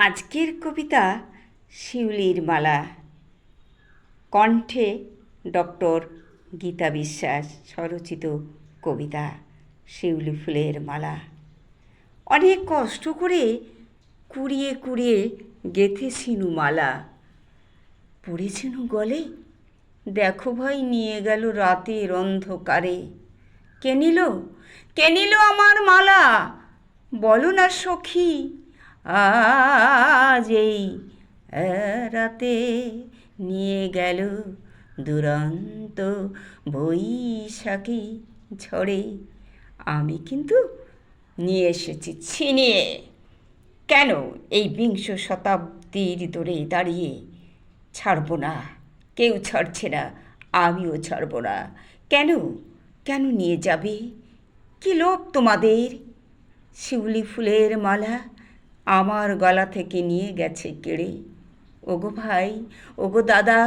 আজকের কবিতা শিউলির মালা। কণ্ঠে ডক্টর গীতা বিশ্বাস স্বরচিত কবিতা শিউলি ফুলের মালা। অনেক কষ্ট করে কুড়িয়ে কুড়িয়ে গেঁথেছিনু মালা। পড়েছিনু গলে? দেখো ভাই নিয়ে গেল রাতের অন্ধকারে। কে নিল? কে নিল আমার মালা? বলো না সখী। আজ এই রাতে নিয়ে গেল দুরন্ত বৈশাখী ঝড়ে। আমি কিন্তু নিয়ে এসেছি, ছিনিয়ে। কেন এই বিংশ শতাব্দীর দূরে দাঁড়িয়ে? ছাড়বো না, কেউ ছাড়ছে না, আমিও ছাড়বো না। কেন কেন নিয়ে যাবে? কি লোভ তোমাদের? শিউলি ফুলের মালা আমার গলা থেকে নিয়ে গেছে কেড়ে। ওগো ভাই, ওগো দাদা,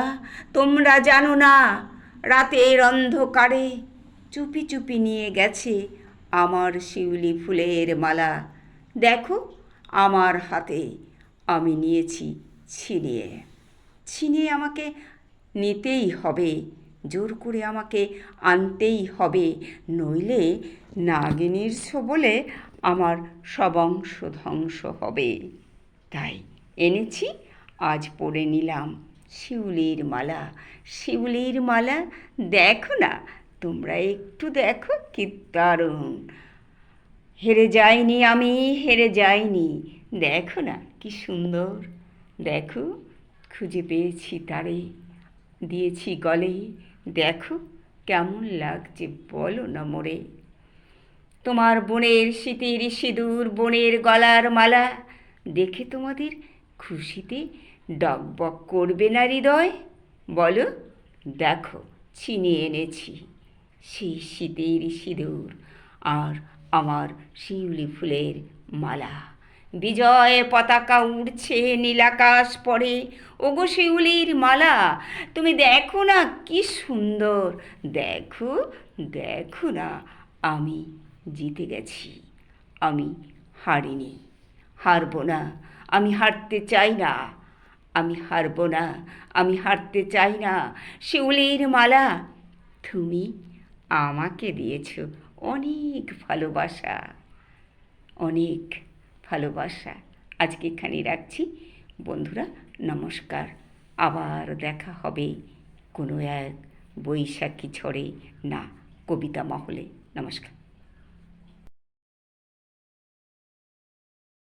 তোমরা জানো না, রাতের অন্ধকারে চুপি চুপি নিয়ে গেছে আমার শিউলি ফুলের মালা। দেখো, আমার হাতে আমি নিয়েছি ছিনিয়ে। ছিনিয়ে আমাকে নিতেই হবে, জোর করে আমাকে আনতেই হবে, নইলে নাগিনীর বলে আমার সব অংশ ধ্বংস হবে। তাই এনেছি, আজ পরে নিলাম শিউলির মালা। শিউলির মালা দেখো না, তোমরা একটু দেখো কি দারুণ। হেরে যাইনি আমি, হেরে যাইনি, দেখো না কি সুন্দর। দেখো, খুঁজে পেয়েছি তারে, দিয়েছি গলে। দেখো কেমন লাগছে বলো না মোরে। তোমার বোনের শীতের সিঁদুর, বোনের গলার মালা, দেখে তোমাদের খুশিতে ডকবক করবে না হৃদয়? বলো, দেখো ছিনিয়ে এনেছি সেই শীতের সিঁদুর আর আমার শিউলি ফুলের মালা। বিজয় পতাকা উড়ছে, নীলাকাশ পরে ওগো শিউলির মালা, তুমি দেখো না কি সুন্দর? দেখো দেখো না আমি জিতে গেছি। আমি হারিনি। হারবো না। আমি হারতে চাই না। আমি হারবো না। আমি হারতে চাই না। শিউলির মালা তুমি আমাকে দিয়েছ। অনেক ভালোবাসা। অনেক ভালোবাসা। আজকে এখানে রাখছি। বন্ধুরা, নমস্কার। আবার দেখা হবে কোনো এক বৈশাখী ঝড়ে না, কবিতা মহলে। নমস্কার।